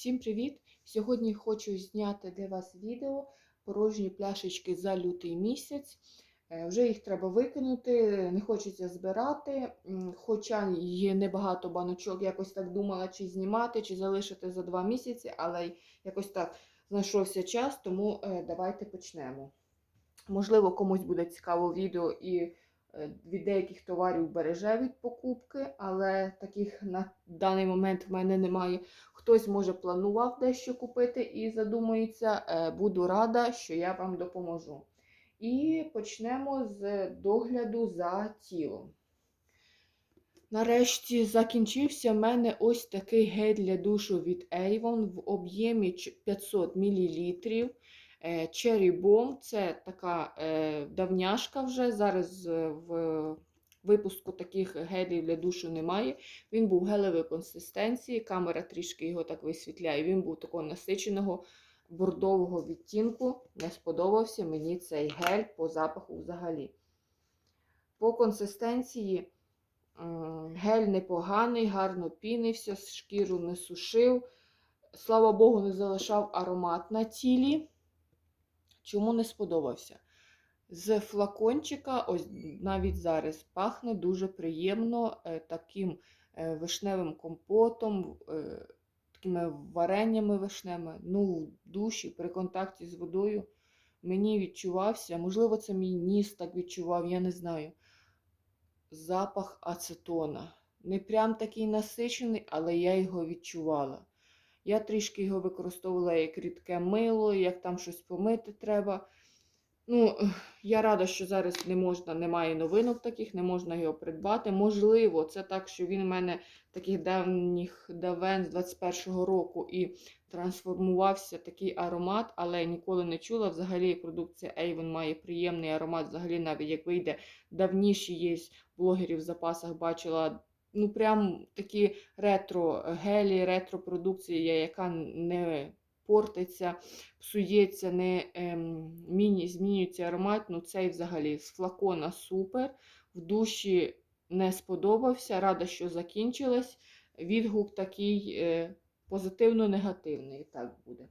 Всім привіт! Сьогодні хочу зняти для вас відео порожні пляшечки за лютий місяць. Е, Вже їх треба викинути, не хочеться збирати. Хоча є небагато баночок, якось так думала, чи знімати, чи залишити за два місяці, але якось так знайшовся час, тому е, давайте почнемо. Можливо, комусь буде цікаво відео і е, від деяких товарів береже від покупки, але таких на даний момент в мене немає. Хтось, може, планував дещо купити і задумується, е, буду рада, що я вам допоможу. І почнемо з догляду за тілом. Нарешті закінчився в мене ось такий гель для душу від Avon в об'ємі 500 мл. Е, Cherry Bomb це така е, давняшка вже. Зараз в випуску таких гелів для душу немає. Він був гелевої консистенції, камера трішки його так висвітляє. Він був такого насиченого бордового відтінку. Не сподобався мені цей гель по запаху взагалі. По консистенції гель непоганий, гарно пінився, шкіру не сушив. Слава Богу, не залишав аромат на тілі. Чому не сподобався? З флакончика, ось навіть зараз, пахне дуже приємно е, таким е, вишневим компотом, е, такими вареннями вишневими. Ну, в душі при контакті з водою мені відчувався, можливо, це мій ніс так відчував, я не знаю. Запах ацетона. Не прям такий насичений, але я його відчувала. Я трішки його використовувала як рідке мило, як там щось помити треба. Ну, я рада, що зараз не можна, немає новинок таких, не можна його придбати. Можливо, це так, що він у мене таких давніх давен з 21-го року і трансформувався такий аромат, але ніколи не чула. Взагалі продукція Avon має приємний аромат. Взагалі, навіть як вийде давніші є блогерів в запасах, бачила. Ну, прям такі ретро гелі, ретро продукція, яка не портиться, псується, не ем, міні, змінюється аромат. Ну, цей взагалі з флакона супер. В душі не сподобався. Рада, що закінчилась. Відгук такий е, позитивно-негативний. Так буде.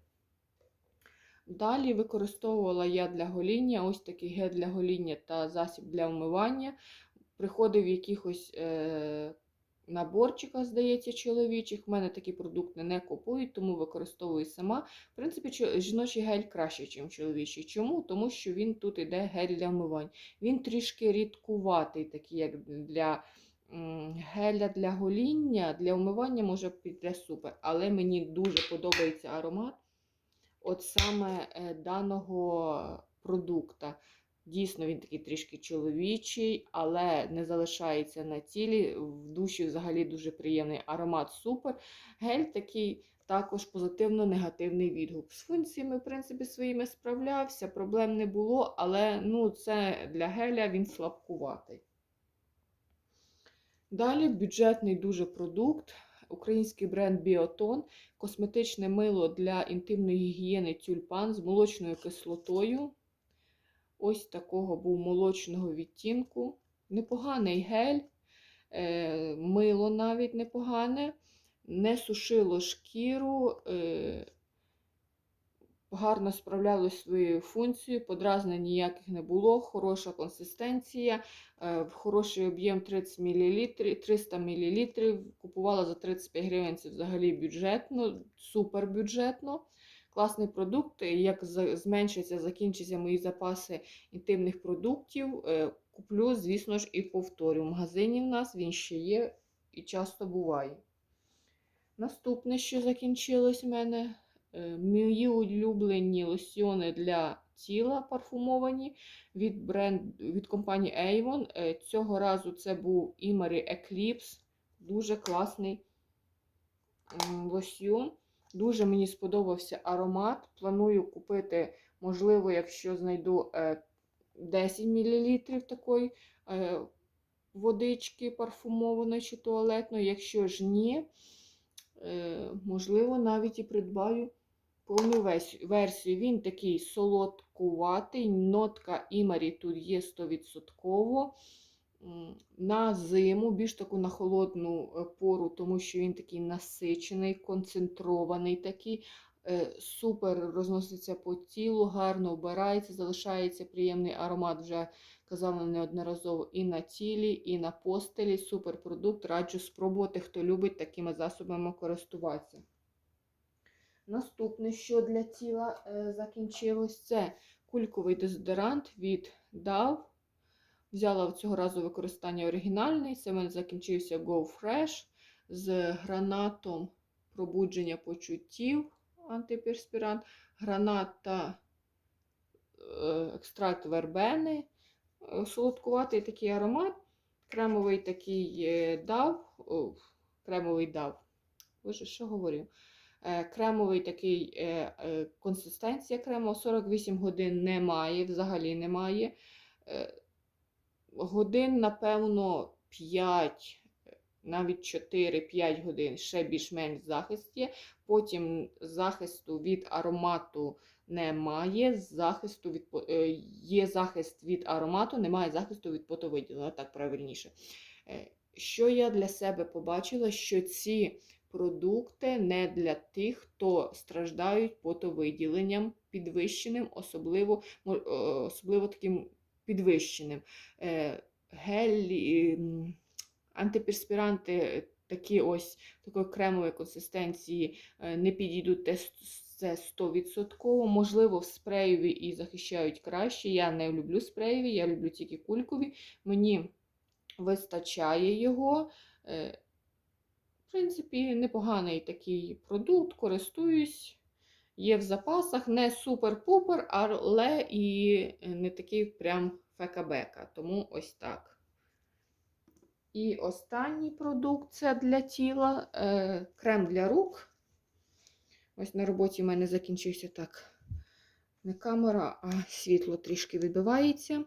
Далі використовувала я для гоління ось такий гель для гоління та засіб для вмивання. Приходив якихось е, наборчиках, здається, чоловічих. В мене такі продукти не купують, тому використовую сама. В принципі, жіночий гель краще, ніж чоловічий. Чому? Тому що він тут іде гель для вмивань. Він трішки рідкуватий, такий, як для геля для гоління, для вмивання може піде супер. Але мені дуже подобається аромат от саме е, даного продукта. Дійсно, він такий трішки чоловічий, але не залишається на тілі. В душі взагалі дуже приємний аромат супер. Гель такий також позитивно-негативний відгук. З функціями, в принципі, своїми справлявся, проблем не було, але ну, це для геля він слабкуватий. Далі бюджетний дуже продукт. Український бренд Біотон, косметичне мило для інтимної гігієни тюльпан з молочною кислотою. Ось такого був молочного відтінку. Непоганий гель, е, мило навіть непогане, не сушило шкіру, е, гарно справляло свою функцію, подразнень ніяких не було, хороша консистенція, е, хороший об'єм 30 мл, 300 мл. Купувала за 35 гривень, це взагалі бюджетно, супер бюджетно. Класний продукт. Як зменшаться, закінчаться мої запаси інтимних продуктів, е, куплю, звісно ж, і повторю. В магазині в нас він ще є і часто буває. Наступне, що закінчилось в мене, е, мої улюблені лосьйони для тіла парфумовані від бренд, від компанії Avon. Е, Цього разу це був Imery Eclipse. Дуже класний м, лосьйон. Дуже мені сподобався аромат. Планую купити, можливо, якщо знайду е, 10 мл такої е, водички парфумованої чи туалетної. Якщо ж ні, е, можливо, навіть і придбаю повну версію. Він такий солодкуватий, нотка імарі тут є 100%. На зиму, більш таку на холодну е, пору, тому що він такий насичений, концентрований такий. е, Супер розноситься по тілу, гарно вбирається, залишається приємний аромат, вже казала неодноразово і на тілі, і на постелі. Супер продукт. Раджу спробувати, хто любить такими засобами користуватися. Наступне, що для тіла е, закінчилось, це кульковий дезодорант від DAW. Взяла цього разу використання оригінальний. Це в мене закінчився Go Fresh з гранатом пробудження почуттів антиперспірант, гранат та е, екстракт вербени. Е, Солодкуватий такий аромат, кремовий такий е, дав, кремовий дав. Боже, що говорю? Кремовий такий консистенція крему 48 годин немає, взагалі немає. Годин, напевно, 5, навіть 4-5 годин ще більш-менш захист є. Потім захисту від аромату немає. Захисту від, е, є захист від аромату, немає захисту від потовиділення, так правильніше. Е, Що я для себе побачила, що ці продукти не для тих, хто страждають потовиділенням підвищеним, особливо, е, особливо таким підвищеним. Е, Гелі, антиперспіранти е, такі ось такої кремової консистенції е, не підійдуть те це 100%. Можливо, в спреєві і захищають краще. Я не люблю спреєві, я люблю тільки кулькові. Мені вистачає його. В принципі, непоганий такий продукт, користуюсь. Є в запасах, не супер-пупер, але і не такий прям фека-бека. Тому ось так. І останній продукт це для тіла е, крем для рук. Ось на роботі в мене закінчився так. Не камера, а світло трішки відбивається.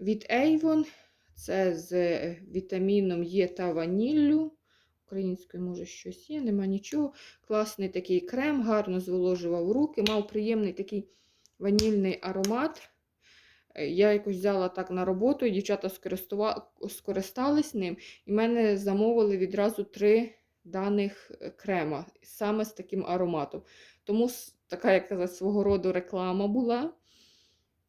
Від Avon. Це з вітаміном Є та ваніллю. Українською, може, щось є, нема нічого. Класний такий крем, гарно зволожував руки, мав приємний такий ванільний аромат. Е, Я якось взяла так на роботу, і дівчата скористались ним, і мене замовили відразу три даних е, крема саме з таким ароматом. Тому така, як казати, свого роду реклама була.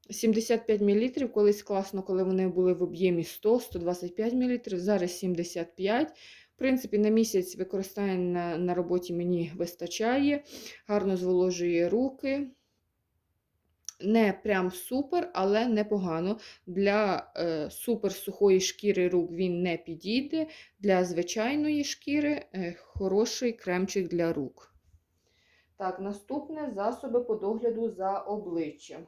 75 мл, колись класно, коли вони були в об'ємі 100-125 мл, зараз 75 В принципі, на місяць використання на, на роботі мені вистачає, гарно зволожує руки. Не прям супер, але непогано. Для е, супер сухої шкіри рук він не підійде. Для звичайної шкіри е, хороший кремчик для рук. Так, наступне засоби по догляду за обличчям.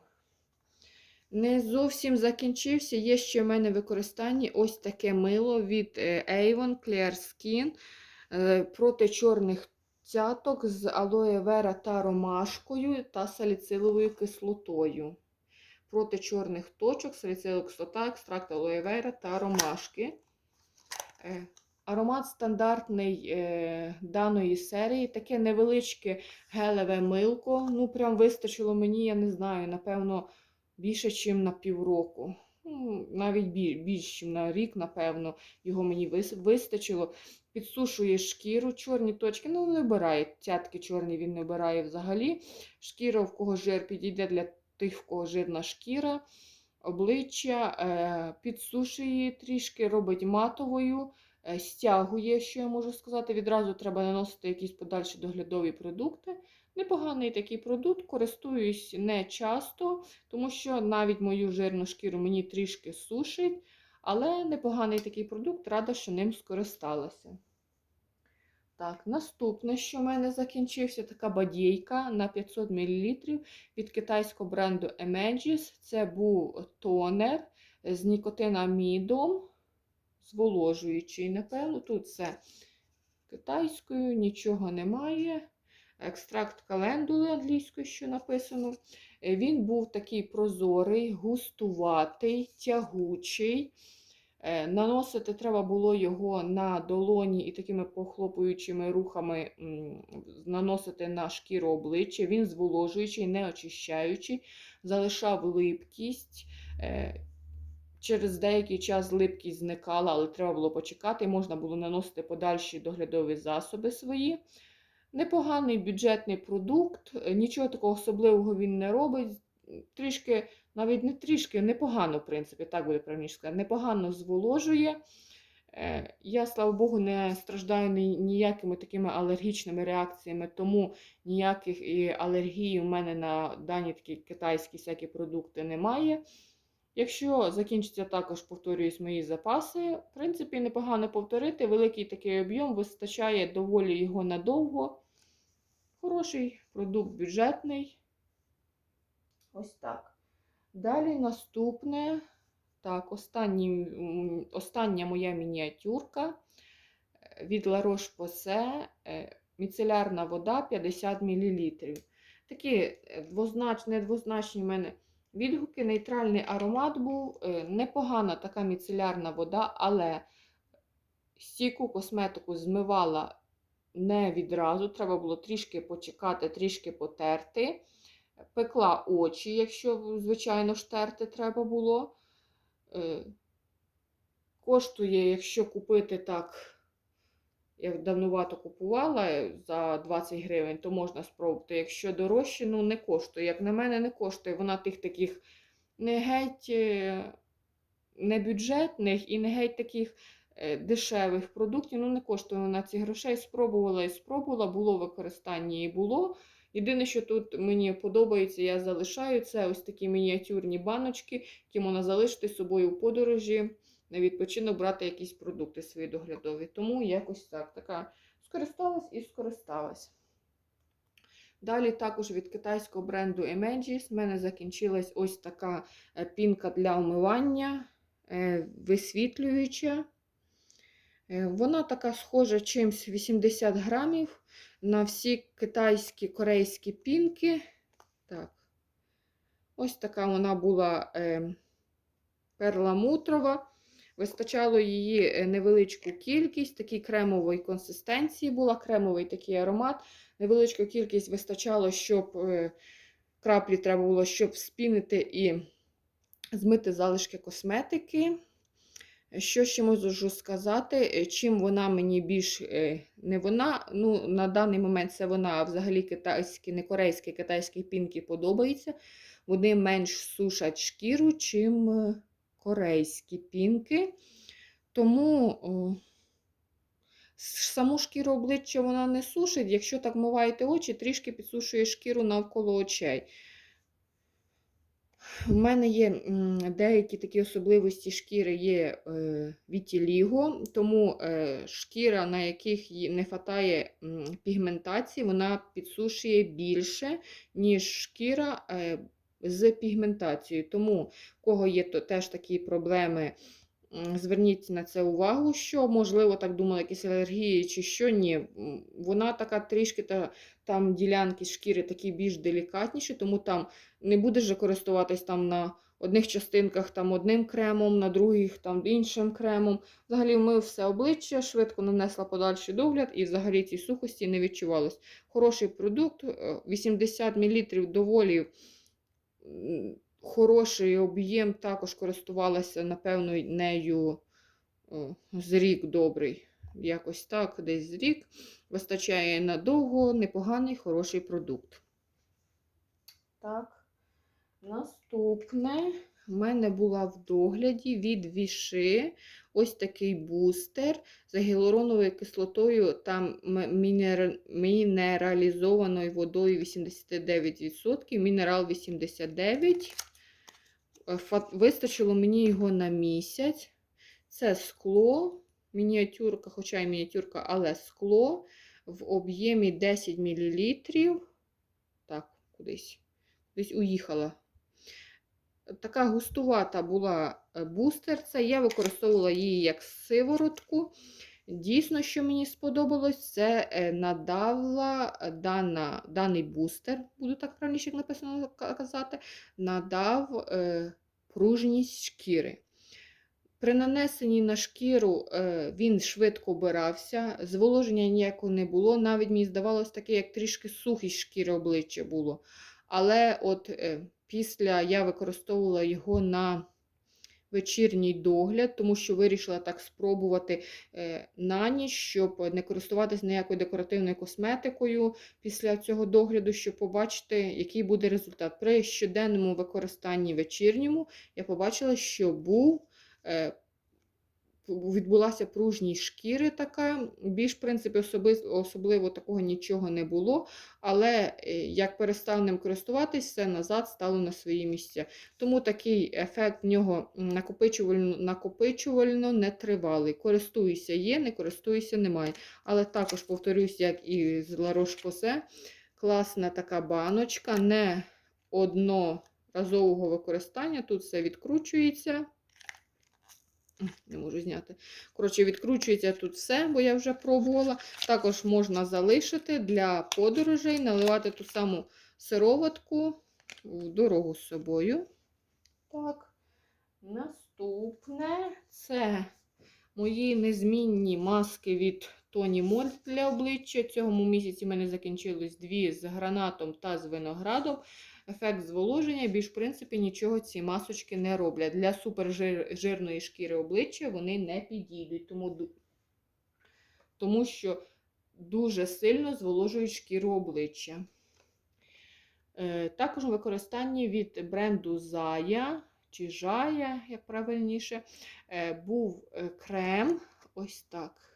Не зовсім закінчився. Є ще в мене в використанні ось таке мило від е, Avon Clear Skin е, проти чорних цяток з алоє вера та ромашкою та саліциловою кислотою. Проти чорних точок, саліцилова кислота, екстракт алоє вера та ромашки. Е, Аромат стандартний е, даної серії. Таке невеличке гелеве милко. Ну, прям вистачило мені, я не знаю, напевно, більше, ніж на півроку. Ну, навіть біль- більше, ніж на рік, напевно, його мені вистачило. Підсушує шкіру, чорні точки. Ну, не обирає. Цятки чорні він не обирає взагалі. Шкіра, в кого жир, підійде для тих, в кого жирна шкіра. Обличчя е, підсушує трішки, робить матовою, е, стягує, що я можу сказати. Відразу треба наносити якісь подальші доглядові продукти. Непоганий такий продукт, користуюсь не часто, тому що навіть мою жирну шкіру мені трішки сушить. Але непоганий такий продукт, рада, що ним скористалася. Так, наступне, що в мене закінчився, така бадійка на 500 мл від китайського бренду Emegis. Це був тонер з нікотинамідом, зволожуючий, напевно. Тут все китайською, нічого немає. Екстракт календули англійською, що написано. Е, Він був такий прозорий, густуватий, тягучий. Е, Наносити треба було його на долоні і такими похлопуючими рухами наносити на шкіру обличчя. Він зволожуючий, не очищаючий, залишав липкість. Е, Через деякий час липкість зникала, але треба було почекати. Можна було наносити подальші доглядові засоби свої. Непоганий бюджетний продукт, е, нічого такого особливого він не робить. Трішки, навіть не трішки, непогано, в принципі, так буде правильніше сказати, непогано зволожує. Е, Я, слава Богу, не страждаю ніякими такими алергічними реакціями, тому ніяких алергій у мене на дані такі китайські всякі продукти немає. Якщо закінчиться також, повторююсь, мої запаси, в принципі, непогано повторити. Великий такий об'єм вистачає доволі його надовго. Хороший продукт бюджетний. Ось так. Далі наступне. Так, останній, м, остання моя мініатюрка е, від La Roche-Posay. е, Міцелярна вода 50 мл. Такі е, двознач, недвозначні в мене відгуки. Нейтральний аромат був. е, Непогана така міцелярна вода, але стійку косметику змивала не відразу. Треба було трішки почекати, трішки потерти. Пекла очі, якщо, звичайно, ж терти треба було. Е, Коштує, якщо купити так, я давнувато купувала за 20 гривень, то можна спробувати. Якщо дорожче, ну не коштує. Як на мене, не коштує. Вона тих таких не геть е, не бюджетних і не геть таких е, дешевих продуктів. Ну, не коштує вона ці грошей. Спробувала і спробувала, було використання і було. Єдине, що тут мені подобається, я залишаю, це ось такі мініатюрні баночки, які можна залишити з собою в подорожі, на відпочинок брати якісь продукти свої доглядові. Тому якось так. Така скористалась і скористалась. Далі також від китайського бренду Emegis в мене закінчилась ось така е, пінка для умивання, е, висвітлююча. Е, Вона така схожа чимсь 80 грамів на всі китайські корейські пінки. Так. Ось така вона була е, перламутрова. Вистачало її е, невеличку кількість, такій кремової консистенції була, кремовий такий аромат. Невеличку кількість вистачало, щоб е, краплі треба було, щоб спінити і змити залишки косметики. Що ще можу сказати? Е, Чим вона мені більш не вона, ну на даний момент це вона, взагалі китайські, не корейські, китайські пінки подобаються. Вони менш сушать шкіру, чим корейські пінки. Тому саму шкіру обличчя вона не сушить. Якщо так миваєте очі, трішки підсушує шкіру навколо очей. У мене є деякі такі особливості шкіри є е, вітіліго, тому е, шкіра, на яких не вистачає пігментації, вона підсушує більше, ніж шкіра е, з пігментацією. Тому, в кого є то, теж такі проблеми, зверніть на це увагу, що, можливо, так думали, якісь алергії чи що, ні. Вона така трішки та, там ділянки шкіри такі більш делікатніші, тому там не будеш же користуватись там на одних частинках там одним кремом, на других там іншим кремом. Взагалі вмив все обличчя, швидко нанесла подальший догляд і взагалі ці сухості не відчувалось. Хороший продукт, е, 80 мл доволі хороший об'єм, також користувалася, напевно, нею з рік добрий. Якось так, десь з рік. Вистачає надовго, непоганий, хороший продукт. Так, наступне в мене була в догляді від Віши ось такий бустер з гіалуроновою кислотою та мінер- мінералізованою водою 89%, мінерал 89%. Е, Вистачило мені його на місяць. Це скло, мініатюрка, хоча й мініатюрка, але скло в об'ємі 10 мл. Так, кудись, кудись уїхала. Така густувата була е, бустер. Я використовувала її як сиворотку. Дійсно, що мені сподобалось, це е, надавла е, дана, даний бустер, буду так правильніше як написано казати, надав е, пружність шкіри. При нанесенні на шкіру е, він швидко обирався, зволоження ніякого не було. Навіть мені здавалось таке, як трішки сухість шкіри обличчя було. Але от е, після я використовувала його на вечірній догляд, тому що вирішила так спробувати е, на ніч, щоб не користуватися ніякою декоративною косметикою після цього догляду, щоб побачити, який буде результат. При щоденному використанні вечірньому я побачила, що був. Відбулася пружність шкіри така, більш, в принципі, особи- особливо такого нічого не було. Але е, як перестав ним користуватись, все назад стало на свої місця. Тому такий ефект в нього накопичувально, накопичувально не тривалий. Користуюся є, не користуюся немає. Але також повторюсь, як і з La Roche-Posay, класна така баночка, не одноразового використання. Тут все відкручується. Не можу зняти. Коротше, відкручується тут все, бо я вже пробувала. Також можна залишити для подорожей, наливати ту саму сироватку в дорогу з собою. Так. Наступне це мої незмінні маски від Тоні Мольт для обличчя. Цього місяці в мене закінчились дві з гранатом та з виноградом. Ефект зволоження, більш в принципі, нічого ці масочки не роблять. Для супержирної шкіри обличчя вони не підійдуть, тому, тому що дуже сильно зволожують шкіру обличчя. Е, Також у використанні від бренду Zaya чи Жая, як правильніше, е, був е, крем. Ось так.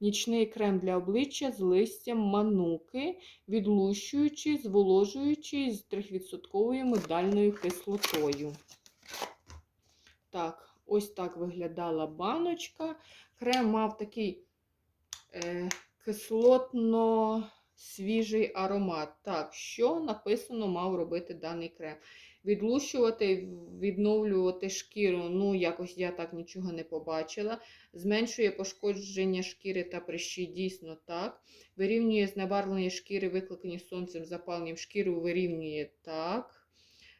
Нічний крем для обличчя з листям мануки, відлущуючи, зволожуючи з 3% медальною кислотою. Так, ось так виглядала баночка. Крем мав такий е, кислотно-свіжий аромат. Так, що написано мав робити даний крем? Відлущувати, відновлювати шкіру, ну, якось я так нічого не побачила. Зменшує пошкодження шкіри та прищі, дійсно так. Вирівнює знебарвлення шкіри, викликані сонцем запаленням шкіру, вирівнює так.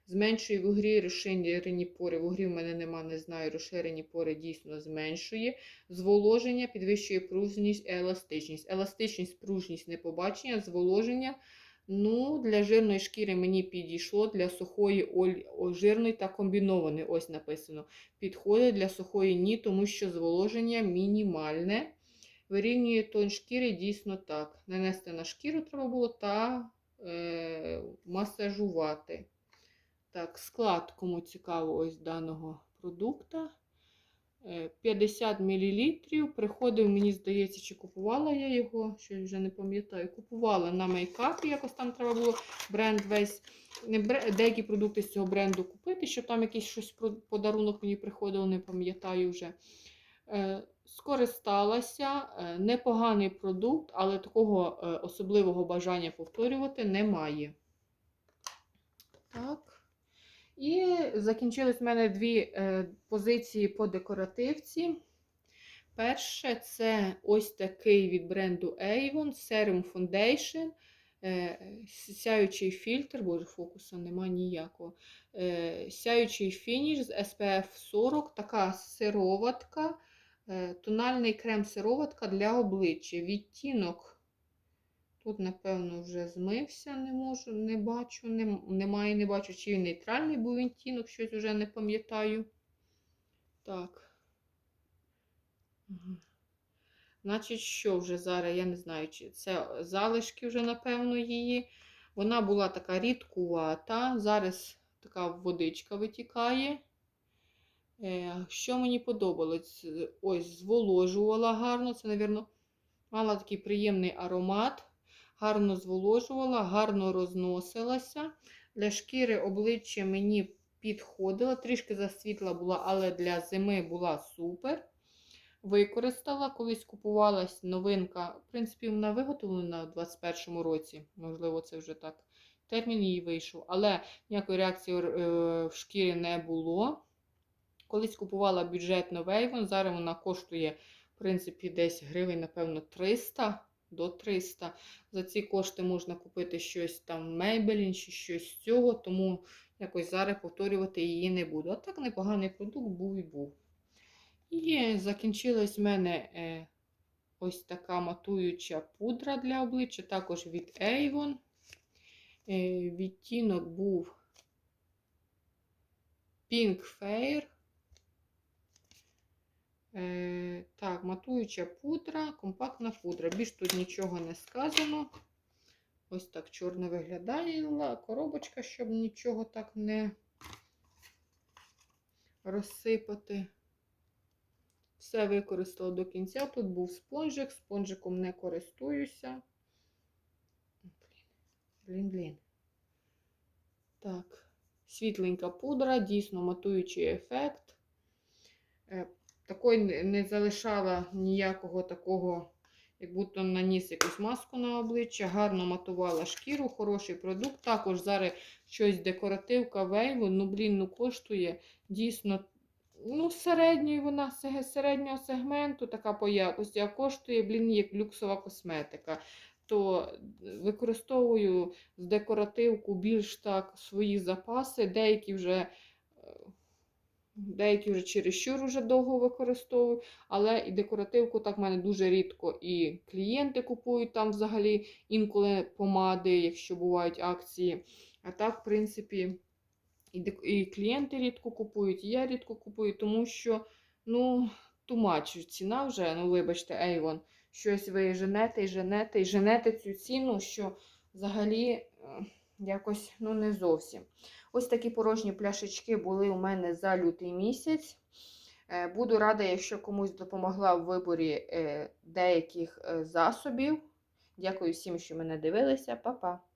Зменшує вугрі, розширені пори. Вугрі в мене нема, не знаю. Розширені пори дійсно зменшує. Зволоження підвищує пружність, еластичність. Еластичність, пружність, непобачення, зволоження. Ну, для жирної шкіри мені підійшло, для сухої оль... жирної та комбінованої, ось написано. Підходить для сухої ні, тому що зволоження мінімальне. Вирівнює тон шкіри дійсно так. Нанести на шкіру треба було та е, масажувати. Так, склад, кому цікаво, ось даного продукта. Е, 50 мл. Приходив, мені здається, чи купувала я його, щось вже не пам'ятаю. Купувала на мейкапі, якось там треба було бренд весь. Деякі продукти з цього бренду купити, щоб там якийсь щось подарунок мені приходило, не пам'ятаю вже. Е, Скористалася, Е, непоганий продукт, але такого е, особливого бажання повторювати немає. Так. І закінчились в мене дві е, позиції по декоративці. Перше це ось такий від бренду Avon Serum Foundation. Е, сяючий фільтр, боже, фокуса нема ніякого. Е, сяючий фініш з SPF 40, така сироватка, тональний крем сироватка для обличчя. Відтінок. Тут, напевно, вже змився, не можу, не бачу, не, немає, не бачу, чи він нейтральний був відтінок, щось вже не пам'ятаю. Так. Значить, що вже зараз, я не знаю, чи це залишки вже, напевно, її. Вона була така рідкувата. Зараз така водичка витікає. Е, Що мені подобалось? Ось, зволожувала гарно. Це, мабуть, мала такий приємний аромат. Гарно зволожувала, гарно розносилася. Для шкіри обличчя мені підходила. Трішки засвітла була, але для зими була супер. Використала, колись купувалась новинка. В принципі, вона виготовлена у 2021 році. Можливо, це вже так. Термін її вийшов, але ніякої реакції е, в шкірі не було. Колись купувала бюджетно Avon, зараз вона коштує, в принципі, десь гривень, напевно, 300 до 300. За ці кошти можна купити щось там Maybelline чи щось з цього, тому якось зараз повторювати її не буду. А так непоганий продукт був і був. І закінчилась в мене е, ось така матуюча пудра для обличчя, також від Avon. Е, відтінок був Pink Fair. Е, так, матуюча пудра, компактна пудра. Більш тут нічого не сказано. Ось так чорно виглядає коробочка, щоб нічого так не розсипати. Все використала до кінця. Тут був спонжик, спонжиком не користуюся. Блін, блін. Так, світленька пудра, дійсно матуючий ефект. Е, Такої не- залишала ніякого такого, як будто наніс якусь маску на обличчя, гарно матувала шкіру, хороший продукт. Також зараз щось декоративка Вейву, ну, блін, ну коштує дійсно ну, середньої вона середнього сегменту, така по якості, а коштує, блін, як люксова косметика. То використовую з декоративку більш так свої запаси, деякі вже. Деякі вже чересчур вже довго використовую, але і декоративку так в мене дуже рідко і клієнти купують там взагалі інколи помади, якщо бувають акції. А так, в принципі, і, клієнти рідко купують, і я рідко купую, тому що, ну, тумач ціна вже, ну, вибачте, Avon, щось ви женете і женете, і женете цю ціну, що взагалі е, якось ну, не зовсім. Ось такі порожні пляшечки були у мене за лютий місяць. Е, Буду рада, якщо комусь допомогла в виборі е, деяких е, засобів. Дякую всім, що мене дивилися. Па-па!